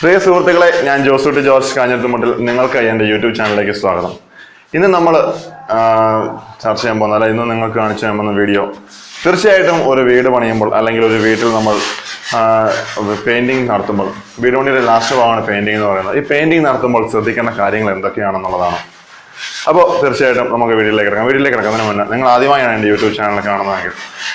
പ്രിയ സുഹൃത്തുക്കളെ ഞാൻ ജോസൂട്ട് ജോർജ് കാഞ്ഞിരത്തുമുട്ടിൽ നിങ്ങൾക്ക് എന്റെ യൂട്യൂബ് ചാനലിലേക്ക് സ്വാഗതം. ഇന്ന് നമ്മൾ ചർച്ച ചെയ്യാൻ പോകുന്ന അല്ല ഇന്ന് നിങ്ങൾക്ക് കാണിച്ചു തരാൻ പോകുന്ന വീഡിയോ തീർച്ചയായിട്ടും ഒരു വീട് പണിയുമ്പോൾ അല്ലെങ്കിൽ ഒരു വീട്ടിൽ നമ്മൾ പെയിന്റിങ് നടത്തുമ്പോൾ വീട് പണിയുടെ ലാസ്റ്റ് ഭാഗമാണ് പെയിന്റിംഗ് എന്ന് പറയുന്നത്. ഈ പെയിന്റിങ് നടത്തുമ്പോൾ ശ്രദ്ധിക്കേണ്ട കാര്യങ്ങൾ എന്തൊക്കെയാണെന്നുള്ളതാണ്. അപ്പോൾ തീർച്ചയായിട്ടും നമുക്ക് വീഡിയോയിലേക്ക് കിടക്കാം. വീഡിയോയിലേക്ക് കിടക്കുന്നതിന് മുന്നേ നിങ്ങൾ ആദ്യമായാണ് എന്റെ യൂട്യൂബ് ചാനൽ കാണുന്നതെങ്കിൽ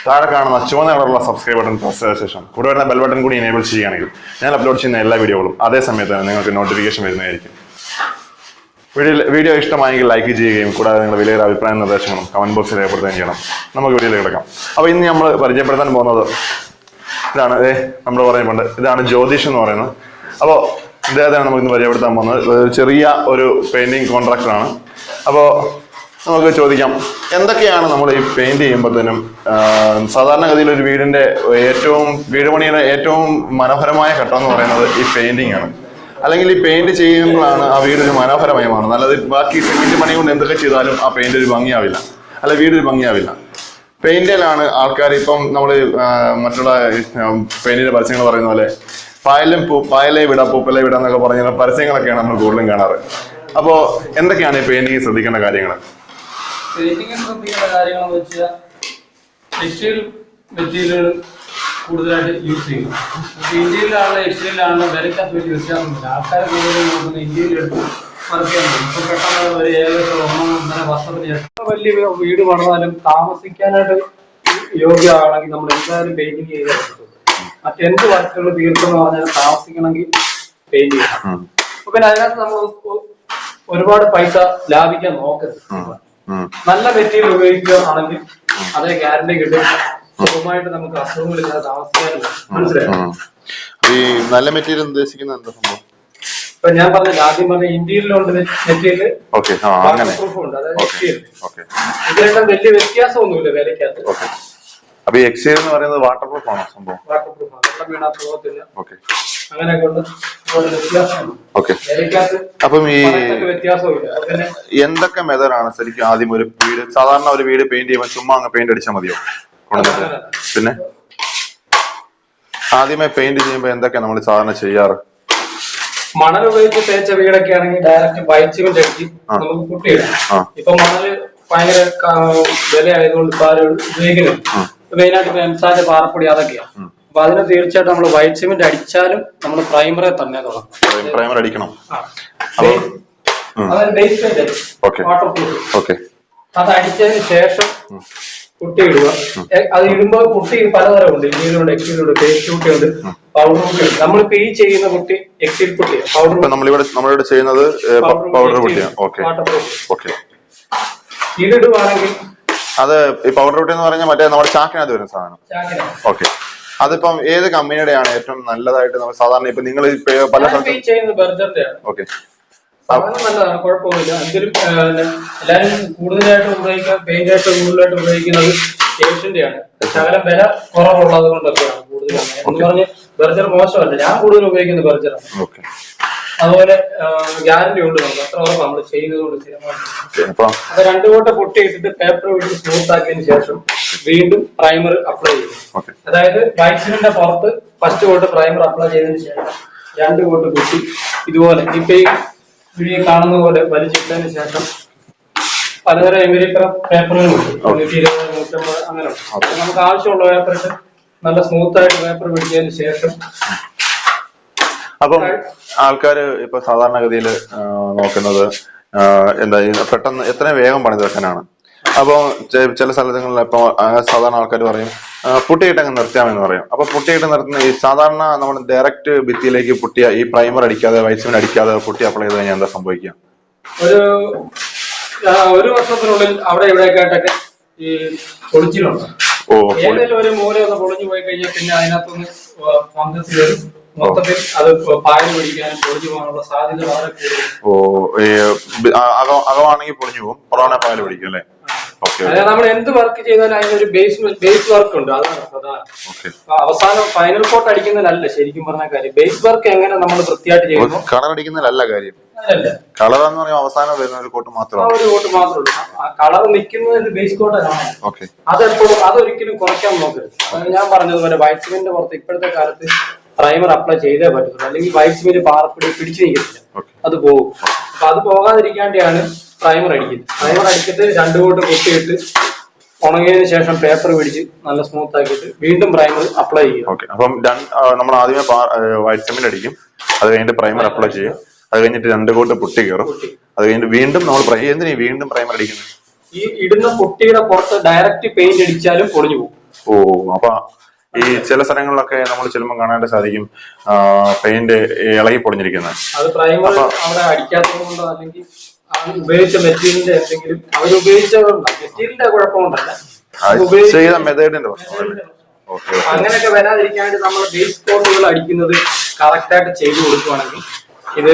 താഴെ കാണുന്ന ചുവന്ന കളറുള്ള സബ്സ്ക്രൈബ് ബട്ടൺ പ്രസ് ചെയ്ത ശേഷം കൂടെ വരുന്ന ബെൽ ബട്ടൺ കൂടി എനേബിൾ ചെയ്യുകയാണെങ്കിൽ ഞാൻ അപ്ലോഡ് ചെയ്യുന്ന എല്ലാ വീഡിയോകളും അതേ സമയത്ത് തന്നെ നിങ്ങൾക്ക് നോട്ടിഫിക്കേഷൻ വരുന്നതായിരിക്കും. വീഡിയോ വീഡിയോ ഇഷ്ടമായെങ്കിൽ ലൈക്ക് ചെയ്യുകയും കൂടാതെ നിങ്ങളുടെ വലിയൊരു അഭിപ്രായ നിർദ്ദേശങ്ങളും കമന്റ് ബോക്സിൽ രേഖപ്പെടുത്തുകയും ചെയ്യണം. നമുക്ക് വീഡിയോയിലേക്ക് കിടക്കാം. അപ്പോൾ ഇന്ന് നമ്മൾ പരിചയപ്പെടുത്താൻ പോകുന്നത് ഇതാണ്. ഏ നമ്മൾ പറയുമ്പോൾ ഇതാണ് ജ്യോതിഷ് എന്ന് പറയുന്നത്. അപ്പോൾ ഇദ്ദേഹത്തെയാണ് നമുക്ക് ഇന്ന് പരിചയപ്പെടുത്താൻ പോകുന്നത്. ചെറിയ ഒരു പെയിന്റിങ് കോൺട്രാക്ടറാണ് അപ്പോൾ നമുക്ക് ചോദിക്കാം എന്തൊക്കെയാണ് നമ്മൾ ഈ പെയിന്റ് ചെയ്യുമ്പോഴത്തേനും സാധാരണഗതിയിൽ ഒരു വീടിന്റെ ഏറ്റവും വീട് പണിയുടെ ഏറ്റവും മനോഹരമായ ഘട്ടം എന്ന് പറയുന്നത് ഈ പെയിന്റിംഗ് ആണ്. അല്ലെങ്കിൽ ഈ പെയിന്റ് ചെയ്യുമ്പോഴാണ് ആ വീട് ഒരു മനോഹരമായി മാറുന്നത്. ബാക്കി സിമെന്റ് പണി കൊണ്ട് എന്തൊക്കെ ചെയ്താലും ആ പെയിന്റ് ഒരു ഭംഗിയാവില്ല. അല്ല വീട് ഒരു ഭംഗിയാവില്ല. പെയിന്റിലാണ് ആൾക്കാർ ഇപ്പം നമ്മൾ മറ്റുള്ള പെയിന്റിന്റെ പരസ്യങ്ങൾ പറയുന്ന പോലെ പായലും പൂ പായലെ വിട പൂപ്പലെ വിട എന്നൊക്കെ പറഞ്ഞ പരസ്യങ്ങളൊക്കെയാണ് നമ്മൾ കൂടുതലും കാണാറ്. അപ്പോൾ എന്തൊക്കെയാണ് ഈ പെയിന്റിങ് ശ്രദ്ധിക്കേണ്ട കാര്യങ്ങൾ? പെയിന്റിങ്ങിന് ശ്രദ്ധിക്കേണ്ട കാര്യങ്ങളെന്ന് വെച്ചാൽ ടെക്സ്റ്റൈൽ മെറ്റീരിയലുകൾ കൂടുതലായിട്ട് യൂസ് ചെയ്യും അപ്പോൾ ഇന്ത്യയിലാണല്ലോ എക്സ്റ്റൈലാണല്ലോ വിലക്കകത്ത് വലിയ വ്യത്യാസമില്ല ആൾക്കാരെ കൂടുതൽ നോക്കുന്ന ഇന്ത്യയിൽ എടുത്ത് മറിക്കാൻ പറ്റും ഇപ്പൊ പെട്ടെന്ന് ഒരു ഏകദേശം ഒന്നോ ഒന്നര വർഷത്തിന് എത്ര വലിയ വീട് പണിതാലും താമസിക്കാനായിട്ട് യോഗ്യമാണെങ്കിൽ നമ്മൾ എന്തായാലും പെയിന്റിങ് ചെയ്തേ മറ്റെന്ത് വർക്കുകൾ തീർക്കുന്നു പറഞ്ഞാൽ താമസിക്കണമെങ്കിൽ പെയിന്റ് ചെയ്യണം. അപ്പൊ പിന്നെ അതിനകത്ത് നമ്മൾ ഒരുപാട് പൈസ ലാഭിക്കാൻ നോക്കരുത്. നല്ല മെറ്റീരിയൽ ഉപയോഗിക്കുകയാണെങ്കിൽ അതേ ഗ്യാരണ്ടി കിട്ടും. സുഖമായിട്ട് നമുക്ക് അസുഖങ്ങളില്ലാതെ താമസിക്കാനും പറ്റും. മനസ്സിലായോ? ഈ നല്ല മെറ്റീരിയൽ ഉദ്ദേശിക്കുന്നത് എന്താ സംഭവം? ഇപ്പൊ ഞാൻ പറഞ്ഞില്ല ആദ്യം പറഞ്ഞ ഇന്ത്യയിലുണ്ട് മെറ്റീരിയൽ പ്രൂഫ് ഉണ്ട്. അതായത് ഇതിനെല്ലാം മെറ്റീരിയൽ വലിയ വ്യത്യാസമൊന്നുമില്ല വിലക്കകത്ത് അപ്പൊ എക്സ് എന്ന് പറയുന്നത് വാട്ടർ പ്രൂഫ് ആണോ സംഭവം? വാട്ടർ പ്രൂഫ് ആണ്. വെള്ളം വീണാ പോകത്തില്ല ഓക്കെ അങ്ങനെയൊക്കെ ഉണ്ട് അപ്പം ഈ എന്തൊക്കെ മെതഡാണ് ശരിക്കും ആദ്യം ഒരു വീട് സാധാരണ ഒരു വീട് പെയിന്റ് ചെയ്യുമ്പോൾ ചുമ്മാ അങ്ങ് പെയിന്റ് അടിച്ചാൽ മതിയോ? കൊണ്ടുവന്നിട്ട്. പിന്നെ? ആദ്യമേ പെയിന്റ് ചെയ്യുമ്പോൾ എന്തൊക്കെ നമ്മൾ സാധാരണ ചെയ്യാറ്? മണൽ ഉപയോഗിച്ച് തേച്ച വീടൊക്കെ ആണെങ്കിൽ ഡയറക്റ്റ് സിമെന്റ് അടിച്ച് നമുക്ക് കുട്ടിയിടാം. ഇപ്പൊ മണൽ ഭയങ്കര വില ആയതുകൊണ്ട് ഇപ്പൊ ആരും ഉപയോഗിക്കുന്നത് മെയിനായിട്ട് എംസാന്റെ പാറപ്പൊടി അതൊക്കെയാണ്. അപ്പൊ അതിന് തീർച്ചയായിട്ടും നമ്മൾ വൈറ്റ് സിമെന്റ് അടിച്ചാലും നമ്മൾ പ്രൈമറെ തന്നെ തുടങ്ങും പ്രൈമർ അടിക്കണം. വാട്ടർ പ്രൂഫ് അത് അടിച്ചതിന് ശേഷം കുട്ടിയിടുക ഇടുക അത് ഇടുമ്പോ കുട്ടി പലതരം ഉണ്ട് ഇന്ത്യയിലുണ്ട് എക്സിലുണ്ട് പേസ്റ്റ് കുട്ടിയുണ്ട് പൗഡർ കുട്ടിയുണ്ട് നമ്മളിപ്പോ ഈ ചെയ്യുന്ന കുട്ടി എക്സിൽ കുട്ടിയാണ് പൗഡർ നമ്മളിവിടെ നമ്മളിവിടെ ചെയ്യുന്നത് പൗഡർ കുട്ടിയാണ് ഓക്കെ ഓക്കെ ഇതിടുവാണെങ്കിൽ അത് ഈ പൗഡർ റൂട്ടി എന്ന് പറഞ്ഞാൽ മറ്റേ നമ്മുടെ ചാക്കിനകത്ത് വരുന്ന സാധനം. ഓക്കെ അതിപ്പം ഏത് കമ്പനിയുടെ ആണ് ഏറ്റവും നല്ലതായിട്ട് നമ്മൾ സാധാരണ ഇപ്പൊ നിങ്ങൾ പല സ്ഥലത്തും ഓക്കെ നല്ലതാണ് എങ്കിലും എല്ലാരും കൂടുതലായിട്ട് ഉപയോഗിക്കാൻ പെയിന്റ് ആയിട്ട് കൂടുതലായിട്ട് ഉപയോഗിക്കുന്നത് ഏഷ്യന്റെ ആണ് ശകലം വില കുറവുള്ളത് കൊണ്ടൊക്കെയാണ് കൂടുതൽ എന്ന് പറഞ്ഞ് ബർജർ മോശമല്ല. ഞാൻ കൂടുതൽ ഉപയോഗിക്കുന്നത് ബർജറാണ്. ഓക്കെ അതുപോലെ ഗ്യാരണ്ടി ഉണ്ട് നമുക്ക്. അത്ര ഉറപ്പ് നമ്മൾ ചെയ്യുന്നതുകൊണ്ട് സ്ഥിരമായിട്ട് അത് രണ്ടു കൂട്ടം പൊട്ടി ഇട്ടിട്ട് പേപ്പർ വിട്ട് സ്മൂത്ത് ആക്കിയതിന് ശേഷം വീണ്ടും പ്രൈമർ അപ്ലൈ ചെയ്യും. അതായത് വാക്സിനിന്റെ പുറത്ത് ഫസ്റ്റ് കോട്ട് പ്രൈമർ അപ്ലൈ ചെയ്തതിന് ശേഷം രണ്ട് കോട്ട് കുത്തി. ഇതുപോലെ ഇപ്പൊ ഈ വീഡിയോ കാണുന്ന പോലെ വലിച്ചിട്ടതിന് ശേഷം പലതരം എമിരിക്കറ പേപ്പറുകളുണ്ട് നൂറ്റി ഇരുപത് നൂറ്റമ്പത് അങ്ങനെ നമുക്ക് ആവശ്യമുള്ള പേപ്പർ ഇട്ട് നല്ല സ്മൂത്ത് ആയിട്ട് പേപ്പർ പിടിച്ചതിന് ശേഷം അപ്പം ആൾക്കാര് ഇപ്പൊ സാധാരണഗതിയിൽ നോക്കുന്നത് എന്താ പെട്ടെന്ന് എത്രയും വേഗം പണി തീർക്കാനാണ് അപ്പോൾ ചില സ്ഥലങ്ങളിൽ ഇപ്പൊ സാധാരണ ആൾക്കാർ പറയും പുട്ടിയിട്ട് പുട്ടിയിട്ടങ്ങ് നിർത്തിയാമെന്ന് പറയും. അപ്പൊ പുട്ടിയിട്ട് നിർത്തുന്ന ഈ സാധാരണ നമ്മൾ ഡയറക്റ്റ് ഭിത്തിയിലേക്ക് പുട്ടിയ ഈ പ്രൈമർ അടിക്കാതെ വൈറ്റ്സിമെന്റ് അടിക്കാതെ പുട്ടി അപ്ലൈ ചെയ്ത് കഴിഞ്ഞാൽ എന്താ സംഭവിക്കുക? ഒരു ഒരു വർഷത്തിനുള്ളിൽ അവിടെ ഇവിടെയൊക്കെ ആയിട്ടൊക്കെ ഈ പൊളിച്ചിലുണ്ട്. ഏതെങ്കിലും ഒരു മൂല ഒന്ന് പൊളിഞ്ഞു പോയി കഴിഞ്ഞാൽ പിന്നെ അതിനകത്തൊന്ന് ഫംഗസ് വരും. മൊത്തത്തിൽ അത് പാൽ പിടിക്കാനും പൊളിഞ്ഞു പോകാനുള്ള സാധ്യത വളരെ കൂടുതൽ ഓ അകമാണെങ്കിൽ പൊളിഞ്ഞു പോകും. കൊറോണ പായൽ പിടിക്കും അല്ലേ? അതായത് നമ്മൾ എന്ത് വർക്ക് ചെയ്താലും അതിനൊരു ബേസ് ബേസ് വർക്ക് ഉണ്ട്. അതാണ് പ്രധാനം. അവസാനം ഫൈനൽ കോട്ട് അടിക്കുന്നതിലല്ല ശരിക്കും പറഞ്ഞ കാര്യം. ബേസ് വർക്ക് എങ്ങനെ നമ്മൾ വൃത്തിയായിട്ട് ചെയ്യുന്നു? കളർ അടിക്കുന്നതിലല്ല കാര്യം. കളർ എന്ന് പറയുമ്പോൾ അവസാനം വരുന്ന ഒരു കോട്ട് മാത്രമാണ് ഒരു കോട്ട് മാത്രമേ കളർ നിൽക്കുന്നത് ബേസ് കോട്ടാണ് ഓക്കെ. അതെപ്പോഴും അതൊരിക്കലും കുറയ്ക്കാൻ നോക്കരുത്. ഞാൻ പറഞ്ഞതുപോലെ വൈറ്റ്സ്മിന്റെ പുറത്ത് ഇപ്പോഴത്തെ കാലത്ത് പ്രൈമർ അപ്ലൈ ചെയ്തേ പറ്റത്തുള്ളൂ. അല്ലെങ്കിൽ വൈറ്റ് സിമെന്റ് പാറപ്പൊടി പിടിച്ചു നിൽക്കത്തില്ല. അത് പോകും. അപ്പൊ അത് പോകാതിരിക്കാണ്ടാണ് പ്രൈമർ അടിക്കുന്നത്. പ്രൈമർ അടിച്ചിട്ട് രണ്ടു കൂട്ട് കുത്തിയിട്ട് ഉണങ്ങിയതിന് ശേഷം പേപ്പർ പിടിച്ച് നല്ല സ്മൂത്ത് ആക്കിയിട്ട് വീണ്ടും പ്രൈമർ അപ്ലൈ ചെയ്യും ഓക്കെ. അപ്പം നമ്മൾ ആദ്യമേ വൈറ്റമിൻ അടിക്കും. അത് കഴിഞ്ഞിട്ട് പ്രൈമർ അപ്ലൈ ചെയ്യും അത് കഴിഞ്ഞിട്ട് രണ്ട് കോട്ട് പൊട്ടി കയറും. അത് കഴിഞ്ഞിട്ട് വീണ്ടും നമ്മൾ പ്രൈ- എന്തിനാ ഈ വീണ്ടും പ്രൈമർ അടിക്കുന്നത്? ഈ ഇടുന്ന പൊട്ടിയുടെ പുറത്ത് ഡയറക്റ്റ് പെയിന്റ് അടിച്ചാലും പൊളിഞ്ഞു പോകും. ഓ അപ്പൊ ഈ ചില സ്ഥലങ്ങളിലൊക്കെ നമ്മൾ ചെല്ലുമ്പോൾ കാണാൻ സാധിക്കും പെയിന്റ് ഇളകി പൊളിഞ്ഞിരിക്കുന്നത് അത് പ്രൈമർ അവിടെ അടിക്കാത്തതുകൊണ്ടോ അല്ലെങ്കിൽ ഉപയോഗിച്ച മെറ്റീരിയലിന്റെ എന്തെങ്കിലും അവർ മെറ്റീരിയലിന്റെ കുഴപ്പമുണ്ടല്ല ചെയ്ത മെത്തേഡിന്റെ അങ്ങനെയൊക്കെ വരാതിരിക്കാനായിട്ട് നമ്മൾ ബേസ് കോട്ടുകൾ അടിക്കുന്നത് കറക്റ്റ് ആയിട്ട് ചെയ്തു കൊടുക്കുവാണെങ്കിൽ ഇത്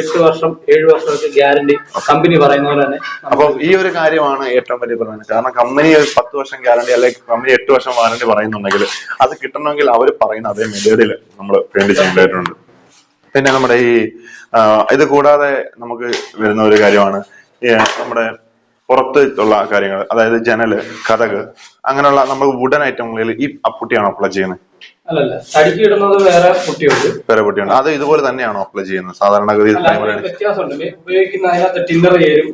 എട്ട് വർഷം ഏഴ് വർഷമൊക്കെ ഗ്യാരണ്ടി കമ്പനി പറയുന്ന തന്നെ. അപ്പൊ ഈ ഒരു കാര്യമാണ് ഏറ്റവും വലിയ പ്രധാനം. കാരണം കമ്പനി ഒരു പത്ത് വർഷം ഗ്യാരണ്ടി അല്ലെങ്കിൽ കമ്പനി എട്ട് വർഷം വാറണ്ടി പറയുന്നുണ്ടെങ്കിൽ അത് കിട്ടണമെങ്കിൽ അവർ പറയുന്ന അതേ മെത്തേഡിൽ നമ്മൾ പ്രിന്റ് ചെയ്യേണ്ടതായിട്ടുണ്ട് പിന്നെ നമ്മുടെ ഈ ഇത് കൂടാതെ നമുക്ക് വരുന്ന ഒരു കാര്യമാണ്. നമ്മുടെ പുറത്ത് ഉള്ള കാര്യങ്ങൾ അതായത് ജനൽ കഥക് അങ്ങനെയുള്ള നമ്മൾ വുഡൻ ഐറ്റങ്ങളിൽ ഈ അപ്പുട്ടിയാണ് അപ്ലൈ ചെയ്യുന്നത്? അല്ലല്ല തടിക്ക് ഇടുന്നത് വേറെ കുട്ടിയുണ്ട്. വേറെ അത് ഇതുപോലെ തന്നെയാണോ അപ്ലൈ ചെയ്യുന്നത്? അല്ല അതിന് വ്യത്യാസമുണ്ട്. ഉപയോഗിക്കുന്ന അതിനകത്ത് ടിന്നർ ചേരും.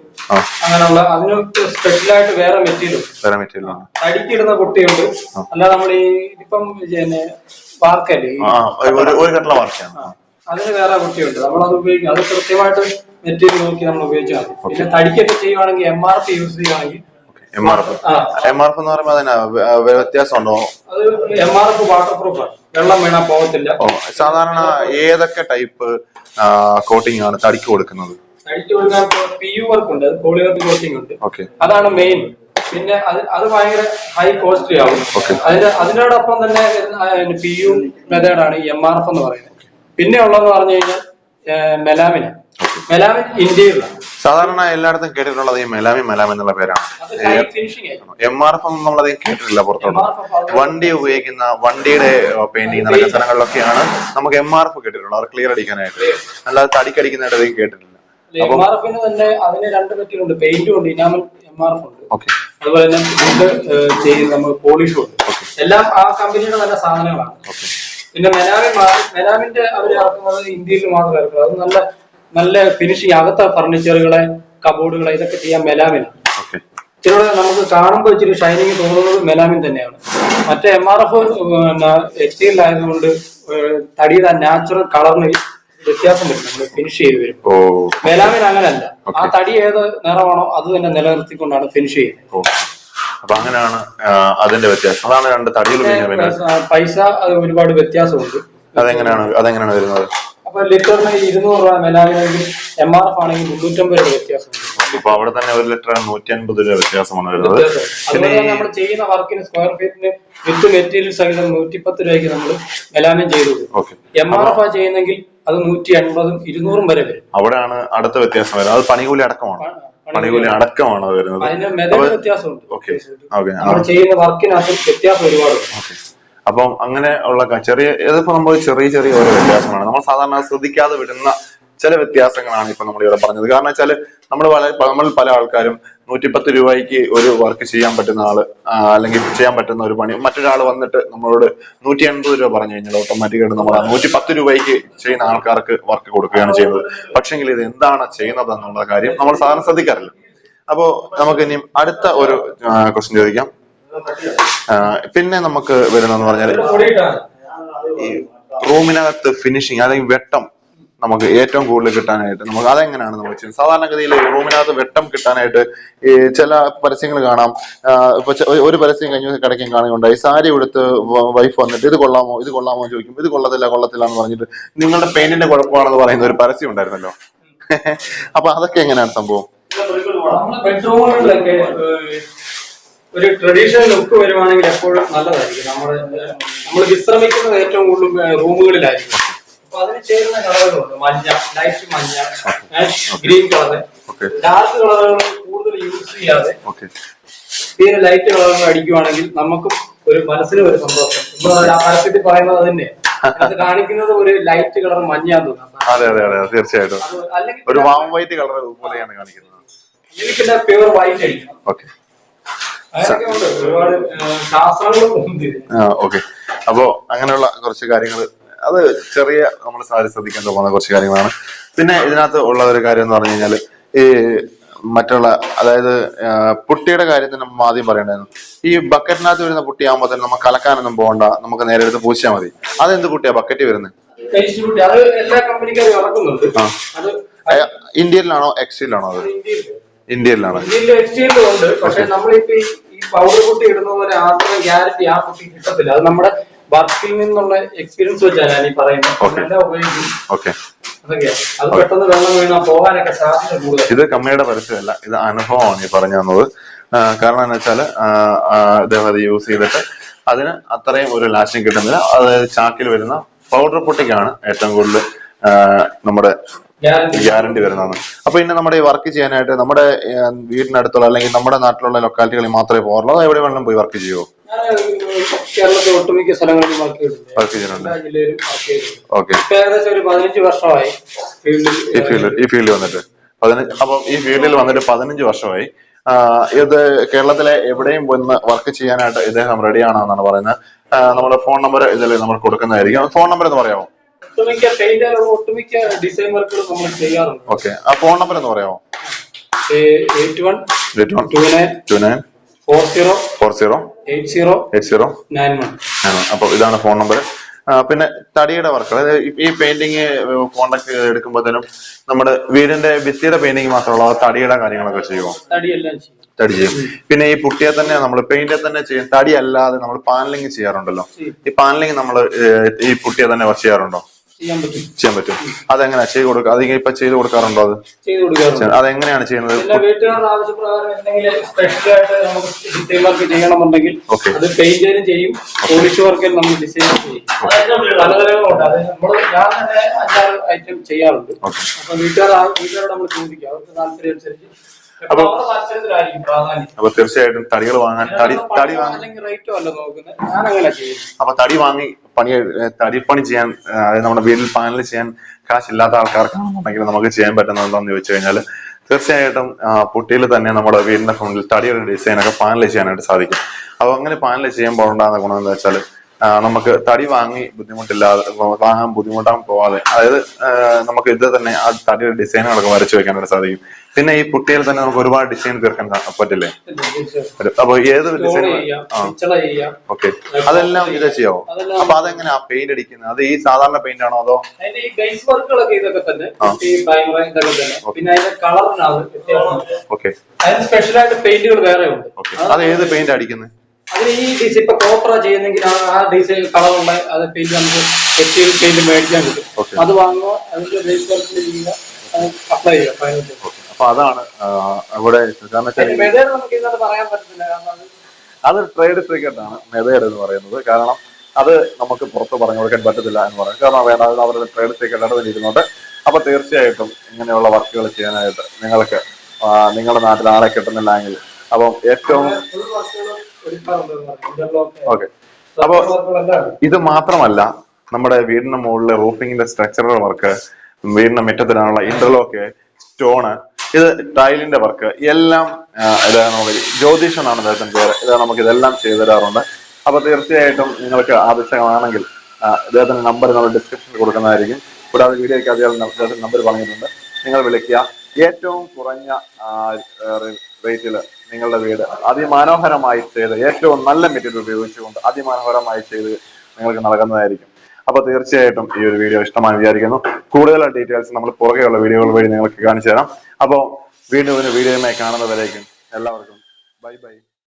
അങ്ങനെയുള്ള അതിന് സ്പെഷ്യലായിട്ട് വേറെ മെറ്റീരിയൽ വേറെ മെറ്റീരിയൽ കുട്ടിയുണ്ട്. അല്ലാതെ നമ്മൾ ഈ ഇപ്പം വാർക്കല്ലേ? ഒരു കട്ടള വാർക്കയാണ്. അതിന് വേറെ കുട്ടിയുണ്ട്. നമ്മൾ അത് ഉപയോഗിക്കും. അത് കൃത്യമായിട്ട് മെറ്റീരിയൽ നോക്കി നമ്മൾ ഉപയോഗിച്ചാൽ പിന്നെ തടിക്കൊക്കെ ചെയ്യുവാണെങ്കിൽ എം ആർ പി യൂസ് ചെയ്യുവാണെങ്കിൽ M R F M R F എന്ന് പറയുമ്പോൾ അതിനാ വ- വ- വ്യത്യാസമുണ്ടോ? എം ആർ എഫ് വാട്ടർ പ്രൂഫാണ് വെള്ളം വീണാ പോകത്തില്ല. ഓ സാധാരണ ഏതൊക്കെ ടൈപ്പ് കോട്ടിംഗ് ആണ് തടിക്ക് കൊടുക്കുന്നത്? തടിക്ക് കൊടുക്കാൻ പി യു വർക്ക് ഉണ്ട് അത് പോളിയോർത്ത് കോട്ടിംഗ് ഉണ്ട്. ഓക്കെ. അതാണ് മെയിൻ പിന്നെ അത് അത് ഭയങ്കര ഹൈ കോസ്റ്റ്ലി ആവും. അതിന്റെ അതിനോടൊപ്പം തന്നെ പി യു മെത്തേഡാണ് എം ആർ എഫ് എന്ന് പറയുന്നത്. പിന്നെ ഉള്ളതെന്ന് പറഞ്ഞു കഴിഞ്ഞാൽ മെലാമിൻ മെലാമിൻ ഇന്ത്യയിലാണ് സാധാരണ എല്ലായിടത്തും കേട്ടിട്ടുള്ളത് ഈ മെലാമി മെലാമി എന്നുള്ള പേരാണ്. എം ആർ എഫ് ഒന്നും നമ്മളധികം കേട്ടിട്ടില്ല പുറത്തോട്ട്. വണ്ടി ഉപയോഗിക്കുന്ന വണ്ടിയുടെ പെയിന്റിങ് നടക്കുന്ന സ്ഥലങ്ങളിലൊക്കെയാണ് നമുക്ക് എം ആർ എഫ് കേട്ടിട്ടുള്ളത്. അവർ ക്ലിയർ അടിക്കാനായിട്ട്. അല്ലാതെ തടിക്കടിക്കുന്നതായിട്ട് അധികം കേട്ടിട്ടില്ല. എം ആർ എഫിന് തന്നെ അതിന് രണ്ട് പെയിന്റും ഉണ്ട് ഇനാമൽ എം ആർ എഫ് ഉണ്ട്. അതുപോലെ തന്നെ വുഡ് ചെയ്യുന്ന നമ്മൾ പോളിഷും ഉണ്ട്. എല്ലാം ആ കമ്പനിയുടെ നല്ല സാധനങ്ങളാണ്. പിന്നെ മെലാമിൻ മെലാമിന്റെ അവർ ഇറക്കുന്നത് ഇന്ത്യയിൽ മാത്രമേ ഇറക്കുന്നത് അത് നല്ല നല്ല ഫിനിഷിംഗ് അകത്തെ ഫർണിച്ചറുകളെ കബോർഡുകളെ ഇതൊക്കെ ചെയ്യാൻ മെലാമിൻ. ഇതിലൂടെ നമുക്ക് കാണുമ്പോൾ ഇച്ചിരി ഷൈനിങ് തോന്നുന്നത് മെലാമിൻ തന്നെയാണ്. മറ്റേ എം ആർ എഫ് എക്സ്റ്റീരിയൽ ആയതുകൊണ്ട് തടിയുടെ നാച്ചുറൽ കളറിന് വ്യത്യാസം വരും നമ്മൾ ഫിനിഷ് ചെയ്ത് വരും മെലാമിൻ അങ്ങനല്ല. ആ തടി ഏത് നിറമാണോ അത് തന്നെ നിലനിർത്തിക്കൊണ്ടാണ് ഫിനിഷ് ചെയ്യുന്നത്. അപ്പൊ അങ്ങനെയാണ് അതിന്റെ വ്യത്യാസം. അതാണ് രണ്ട് തടിയിൽ പിന്നെ പൈസ ഒരുപാട് വ്യത്യാസമുണ്ട്. അതെങ്ങനെയാണ് അതെങ്ങനെയാണ് വരുന്നത്? അപ്പൊ ലിറ്ററിന് ഇരുന്നൂറ് രൂപ മെലാമിനെങ്കിൽ എം ആർ എഫ് ആണെങ്കിൽ മുന്നൂറ്റമ്പത് രൂപ വ്യത്യാസമുണ്ട്. അപ്പൊ അവിടെ തന്നെ ഒരു ലിറ്റർ നൂറ്റി അൻപത് രൂപ വ്യത്യാസമാണ് വരുന്നത്. അതുപോലെ തന്നെ നമ്മൾ ചെയ്യുന്ന വർക്കിന് സ്ക്വയർ ഫീറ്റിന് വിത്ത് മെറ്റീരിയൽ സഹിതം നൂറ്റിപ്പത്ത് രൂപയ്ക്ക് നമ്മൾ മെലാമിൻ ചെയ്തു ഓക്കെ എം ആർ എഫ് ആ ചെയ്യുന്നെങ്കിൽ അത് നൂറ്റി അൻപതും ഇരുന്നൂറും വരെ വരും. അവിടെയാണ് അടുത്ത വ്യത്യാസം വരുന്നത്. അത് പണികൂലി അടക്കമാണ്. പണികൂലി അടക്കമാണ് വരുന്നത്. അതിന് മെതഡ് വ്യത്യാസമുണ്ട്. ഓക്കെ നമ്മൾ ചെയ്യുന്ന വർക്കിനകത്ത് വ്യത്യാസം ഒരുപാടുണ്ട്. അപ്പം അങ്ങനെ ഉള്ള ചെറിയ ഇതിപ്പോ നമ്മൾ ചെറിയ ചെറിയ ഓരോ വ്യത്യാസങ്ങളാണ്. നമ്മൾ സാധാരണ ശ്രദ്ധിക്കാതെ വിടുന്ന ചില വ്യത്യാസങ്ങളാണ് ഇപ്പൊ നമ്മൾ ഇവിടെ പറഞ്ഞത്. കാരണം വെച്ചാൽ നമ്മൾ വളരെ നമ്മൾ പല ആൾക്കാരും നൂറ്റിപ്പത്ത് രൂപയ്ക്ക് ഒരു വർക്ക് ചെയ്യാൻ പറ്റുന്ന ആൾ അല്ലെങ്കിൽ ചെയ്യാൻ പറ്റുന്ന ഒരു പണി. മറ്റൊരാൾ വന്നിട്ട് നമ്മളോട് നൂറ്റി എൺപത് രൂപ പറഞ്ഞു കഴിഞ്ഞാൽ ഓട്ടോമാറ്റിക്കായിട്ട് നമ്മൾ നൂറ്റി പത്ത് രൂപയ്ക്ക് ചെയ്യുന്ന ആൾക്കാർക്ക് വർക്ക് കൊടുക്കുകയാണ് ചെയ്യുന്നത്. പക്ഷെങ്കിൽ ഇത് എന്താണ് ചെയ്യുന്നത് എന്നുള്ള കാര്യം നമ്മൾ സാധാരണ ശ്രദ്ധിക്കാറില്ല. അപ്പോ നമുക്ക് ഇനി അടുത്ത ഒരു ക്വസ്റ്റ്യൻ ചോദിക്കാം. പിന്നെ നമുക്ക് വരുന്നതെന്ന് പറഞ്ഞാൽ ഈ റൂമിനകത്ത് ഫിനിഷിങ് അല്ലെങ്കിൽ വെട്ടം നമുക്ക് ഏറ്റവും കൂടുതൽ കിട്ടാനായിട്ട് നമുക്ക് അതെങ്ങനെയാണ് നമ്മൾ ചെയ്യുന്നത്? സാധാരണഗതിയിൽ റൂമിനകത്ത് വെട്ടം കിട്ടാനായിട്ട് ഈ ചില പരസ്യങ്ങൾ കാണാം. ഇപ്പൊ ഒരു- പരസ്യം കഴിഞ്ഞ കിടക്കും കാണുകയുണ്ടായി സാരി എടുത്ത് വൈഫ് വന്നിട്ട് ഇത് കൊള്ളാമോ ഇത് കൊള്ളാമോ ചോദിക്കും ഇത് കൊള്ളത്തില്ല കൊള്ളത്തില്ല എന്ന് പറഞ്ഞിട്ട് നിങ്ങളുടെ പെയിന്റിന്റെ കുഴപ്പമാണെന്ന് പറയുന്ന ഒരു പരസ്യം ഉണ്ടായിരുന്നല്ലോ. അപ്പൊ അതൊക്കെ എങ്ങനെയാണ് സംഭവം? ബെഡ്റൂമുകളിലൊക്കെ ഒരു ട്രഡീഷണൽ ലുക്ക് വരുവാണെങ്കിൽ എപ്പോഴും നല്ലതായിരിക്കും. നമ്മുടെ നമ്മൾ വിശ്രമിക്കുന്നത് ഏറ്റവും കൂടുതൽ റൂമുകളിലായിരിക്കും. അപ്പൊ അതിന് ചേരുന്ന കളറുകളുണ്ട് മഞ്ഞ ലൈറ്റ് മഞ്ഞ ഗ്രീൻ കളർ ഡാർക്ക് കളറുകൾ കൂടുതൽ യൂസ് ചെയ്യാതെ തീരെ ലൈറ്റ് കളറുകൾ അടിക്കുവാണെങ്കിൽ നമുക്കും ഒരു മനസ്സിന് ഒരു സന്തോഷം. നമ്മൾ പരസ്യത്തിൽ പറയുന്നത് തന്നെ അത് കാണിക്കുന്നത് ഒരു ലൈറ്റ് കളർ മഞ്ഞാന്ന് തോന്നുന്നു. അതെ അതെ അതെ. ഒരു വാം വൈറ്റ് കളർ പോലെയാണ് കാണിക്കുന്നത്. പ്യുവർ വൈറ്റ് അടിക്കണം ഓക്കെ ഓക്കെ. അപ്പോ അങ്ങനെയുള്ള കുറച്ച് കാര്യങ്ങൾ അത് ചെറിയ നമ്മൾ ശ്രദ്ധിക്കാൻ തോന്നുന്ന കുറച്ച് കാര്യങ്ങളാണ്. പിന്നെ ഇതിനകത്ത് ഉള്ള ഒരു കാര്യം എന്ന് പറഞ്ഞു കഴിഞ്ഞാൽ ഈ മറ്റുള്ള അതായത് പുട്ടിയുടെ കാര്യത്തിന് നമ്മൾ ആദ്യം പറയണ്ടായിരുന്നു. ഈ ബക്കറ്റിനകത്ത് വരുന്ന പുട്ടിയാകുമ്പോൾ തന്നെ നമുക്ക് കലക്കാനൊന്നും പോകണ്ട നമുക്ക് നേരെ എടുത്ത് പൂശിയാൽ മതി. അതെന്ത് പുട്ടിയാ ബക്കറ്റ് വരുന്നത് ഇന്ത്യയിലാണോ എക്സിലാണോ അത്? ഇന്ത്യയിലാണ്? ഈ- പൗഡർ കുട്ടി ഇടുന്ന പോലെ ആദ്യം ഗ്യാരണ്ടി ആ കുട്ടി കിട്ടത്തില്ല. അത് നമ്മുടെ വർക്കിൽ നിന്നുള്ള എക്സ്പീരിയൻസ് വെച്ചാണ് ഞാൻ ഈ പറയുന്നത്. എല്ലാം ഉപയോഗിക്കും ഓക്കെ അതൊക്കെയാ അത് പെട്ടെന്ന് വെള്ളം വീണാൽ പോകാനൊക്കെ സാധ്യത കൂടുതൽ ഇത് കമ്പനിയുടെ പരസ്യമല്ല ഇത് അനുഭവമാണ് ഈ പറഞ്ഞു തന്നത്. കാരണം എന്ന് വെച്ചാൽ ആ, ആ, അത് യൂസ് ചെയ്തിട്ട് അതിന് അത്രയും ഒരു ലാസ്റ്റിംഗ് കിട്ടുന്നില്ല. അതായത് ചാക്കിൽ വരുന്ന പൗഡർ പൊട്ടിക്കാണ് ഏറ്റവും കൂടുതൽ നമ്മുടെ ഗ്യാരണ്ടി വരുന്നതാണ്. അപ്പൊ ഇന്ന് നമ്മുടെ ഈ വർക്ക് ചെയ്യാനായിട്ട് നമ്മുടെ വീടിനടുത്തുള്ള അല്ലെങ്കിൽ നമ്മുടെ നാട്ടിലുള്ള ലൊക്കാലിറ്റികളിൽ മാത്രമേ പോകാറുള്ളൂ? അതോ എവിടെ വേണമെങ്കിലും പോയി വർക്ക് ചെയ്യുമോ ഞാൻ കേരളത്തിൽ ഒട്ടുമിക്ക സ്ഥലങ്ങളിലും വർക്ക് ചെയ്തിട്ടുണ്ട്. ഏകദേശം ഒരു പതിനഞ്ച് വർഷമായി ഈ ഫീൽഡിൽ ഈ ഫീൽഡിൽ വന്നിട്ട്. പതിനഞ്ച് അപ്പം ഈ ഫീൽഡിൽ വന്നിട്ട് പതിനഞ്ച് വർഷമായി. ഇത് കേരളത്തിലെ എവിടെയും വന്ന് വർക്ക് ചെയ്യാനായിട്ട് ഇദ്ദേഹം റെഡിയാണെന്നാണ് പറയുന്നത്. നമ്മുടെ ഫോൺ നമ്പർ ഇതിൽ നമ്മൾ കൊടുക്കുന്നതായിരിക്കും. ഫോൺ നമ്പർ എന്ന് പറയാമോ? ഒട്ടുമിക്ക പെയിന്റുകളുള്ള ഒട്ടുമിക്ക ഡിസൈൻ വർക്കുകൾ നമ്മൾ ചെയ്യാറുണ്ട്. ഓക്കെ ആ ഫോൺ നമ്പർ എന്ന് പറയാമോ? Eight one eight one two nine two nine four zero four zero eight zero eight zero nine one അപ്പോൾ ഇതാണ് ഫോൺ നമ്പർ പിന്നെ തടിയുടെ വർക്ക് അതായത് ഈ- പെയിന്റിങ് കോണ്ടാക്ട് എടുക്കുമ്പോഴത്തേനും നമ്മുടെ വീടിന്റെ ഭിത്തിയുടെ പെയിന്റിങ് മാത്രമല്ല തടിയുടെ കാര്യങ്ങളൊക്കെ ചെയ്യുമോ ചെയ്യും. തടി ചെയ്യും. പിന്നെ ഈ പുട്ടിയെ തന്നെ നമ്മൾ പെയിന്റിൽ തന്നെ ചെയ്യും. തടി അല്ലാതെ നമ്മൾ പാനലിങ് ചെയ്യാറുണ്ടല്ലോ ഈ പാനലിങ് നമ്മൾ ഈ പുട്ടിയെ തന്നെ വർക്ക് ചെയ്യാറുണ്ടോ? ചെയ്യാൻ പറ്റും. അതെങ്ങനെയാ ചെയ്ത് കൊടുക്കുക അത് ഇപ്പൊ ചെയ്ത് കൊടുക്കാറുണ്ടോ അത്? അതെങ്ങനെയാണ് ചെയ്യുന്നത്? എല്ലാ വീട്ടുകാരുടെ ആവശ്യപ്രകാരം എന്തെങ്കിലും സ്പെഷ്യൽ ആയിട്ട് നമുക്ക് ഡിസൈൻ വർക്ക് ചെയ്യണമെന്നുണ്ടെങ്കിൽ Okay. അത് പെയിന്റിനും ചെയ്യും പോളിഷ് വർക്കിൽ നമ്മൾ ഡിസൈൻ ചെയ്യും. പലതരങ്ങളുണ്ട് അത് നമ്മൾ ഞാൻ തന്നെ അഞ്ചാറ് ഐറ്റം ചെയ്യാറുണ്ട്. അപ്പൊ വീട്ടുകാർ വീട്ടുകാരോട് നമ്മൾ ചോദിക്കുക അവർക്ക് താല്പര്യം അനുസരിച്ച് അപ്പൊ- അപ്പൊ തീർച്ചയായിട്ടും തടികൾ വാങ്ങാൻ തടി തടി അങ്ങനെ അപ്പൊ തടി വാങ്ങി പണി തടിപ്പണി ചെയ്യാൻ അതായത് നമ്മുടെ വീട്ടിൽ പാനൽ ചെയ്യാൻ കാശില്ലാത്ത ആൾക്കാർക്കാണെന്നുണ്ടെങ്കിൽ നമുക്ക് ചെയ്യാൻ പറ്റുന്നത് എന്താണെന്ന് ചോദിച്ചു കഴിഞ്ഞാൽ തീർച്ചയായിട്ടും പുട്ടിയിൽ തന്നെ നമ്മുടെ വീടിന്റെ ഫ്രണ്ടിൽ തടിയുടെ ഡിസൈനൊക്കെ പാനൽ ചെയ്യാനായിട്ട് സാധിക്കും. അപ്പൊ അങ്ങനെ പാനൽ ചെയ്യുമ്പോൾ ഉണ്ടാകുന്ന ഗുണം എന്ന് വെച്ചാൽ നമുക്ക് തടി വാങ്ങി ബുദ്ധിമുട്ടില്ലാതെ വാങ്ങാൻ ബുദ്ധിമുട്ടാൻ പോവാതെ. അതായത് നമുക്ക് ഇത് തന്നെ ആ തടിയുടെ ഡിസൈനുകളൊക്കെ വരച്ചു വെക്കാനായിട്ട് സാധിക്കും. പിന്നെ ഈ പുട്ടിയിൽ തന്നെ നമുക്ക് ഒരുപാട് ഡിസൈൻ തീർക്കാൻ പറ്റില്ലേ? അപ്പൊ ഏത് ഡിസൈൻ ഓക്കെ അതെല്ലാം ഇത് ചെയ്യാവോ? അപ്പൊ അതെങ്ങനെയാ പെയിന്റ് അടിക്കുന്നത്? അത് ഈ സാധാരണ പെയിന്റ് ആണോ അതോ? ഓക്കെ അത് ഏത് പെയിന്റ് അടിക്കുന്നത്? അതിന് ഈ ഡിസൈൻ ഇപ്പൊ കോപ്പറ ചെയ്യുന്നെങ്കിൽ ആ- ഡിസൈൻ കളറുള്ള അത് പെയിന്റ് നമുക്ക് എച്ച് പെയിന്റ് മേടിക്കാൻ കിട്ടും. അത് വാങ്ങുക അതിന്റെ ബേസ് വർക്കിൽ ചെയ്യുക അപ്ലൈ ചെയ്യുക. അപ്പൊ അതാണ് ഇവിടെ നമുക്ക് ഇതിനകത്ത് പറയാൻ പറ്റത്തില്ല കാരണം അത് ട്രേഡ് സീക്രട്ട് ആണ് മെതേഡ് എന്ന് പറയുന്നത്. കാരണം അത് നമുക്ക് പുറത്ത് പറഞ്ഞു കൊടുക്കാൻ പറ്റത്തില്ല എന്ന് പറയും. കാരണം വേണ്ട അവരുടെ ട്രേഡ് സീക്രട്ട് ആണ് ഇരുന്നുണ്ട് അപ്പൊ തീർച്ചയായിട്ടും ഇങ്ങനെയുള്ള വർക്കുകൾ ചെയ്യാനായിട്ട് നിങ്ങൾക്ക് നിങ്ങളുടെ നാട്ടിൽ ആളെ കിട്ടുന്നില്ല എങ്കിൽ അപ്പം ഏറ്റവും ഓക്കെ അപ്പൊ ഇത് മാത്രമല്ല നമ്മുടെ വീടിന്റെ മുകളിലെ റൂഫിങ്ങിന്റെ സ്ട്രക്ചറൽ വർക്ക് വീടിന്റെ മുറ്റത്തിനുള്ള ഇന്റർലോക്ക് സ്റ്റോണ് ഇത് ടൈലിന്റെ വർക്ക് എല്ലാം ഇതാണ് ഇത് നമുക്ക് ജ്യോതിഷ് എന്നാണ് അദ്ദേഹത്തിന് പേര്. ഇത് നമുക്ക് ഇതെല്ലാം ചെയ്തു തരാറുണ്ട്. അപ്പൊ തീർച്ചയായിട്ടും നിങ്ങൾക്ക് ആവശ്യമാണെങ്കിൽ അദ്ദേഹത്തിന്റെ നമ്പർ നമ്മൾ ഡിസ്ക്രിപ്ഷനിൽ കൊടുക്കുന്നതായിരിക്കും. കൂടാതെ വീഡിയോയ്ക്ക് അദ്ദേഹം അദ്ദേഹത്തിന്റെ നമ്പർ പറഞ്ഞിട്ടുണ്ട്. നിങ്ങൾ വിളിക്കുക. ഏറ്റവും കുറഞ്ഞ റേറ്റിൽ നിങ്ങളുടെ വീട്. അതിമനോഹരമായി ചെയ്ത് ഏറ്റവും നല്ല മെറ്റീരിയൽ ഉപയോഗിച്ചുകൊണ്ട് അതിമനോഹരമായി ചെയ്ത് നിങ്ങൾക്ക് നൽകുന്നതായിരിക്കും. അപ്പൊ തീർച്ചയായിട്ടും ഈ ഒരു വീഡിയോ ഇഷ്ടമായി വിചാരിക്കുന്നു. കൂടുതൽ ഡീറ്റെയിൽസ് നമ്മൾ പുറകെയുള്ള വീഡിയോകൾ വഴി നിങ്ങൾക്ക് കാണിച്ചു തരാം. അപ്പോൾ വീണ്ടും ഒരു വീഡിയോയുമായി കാണുന്നവരേക്കും എല്ലാവർക്കും ബൈ ബൈ.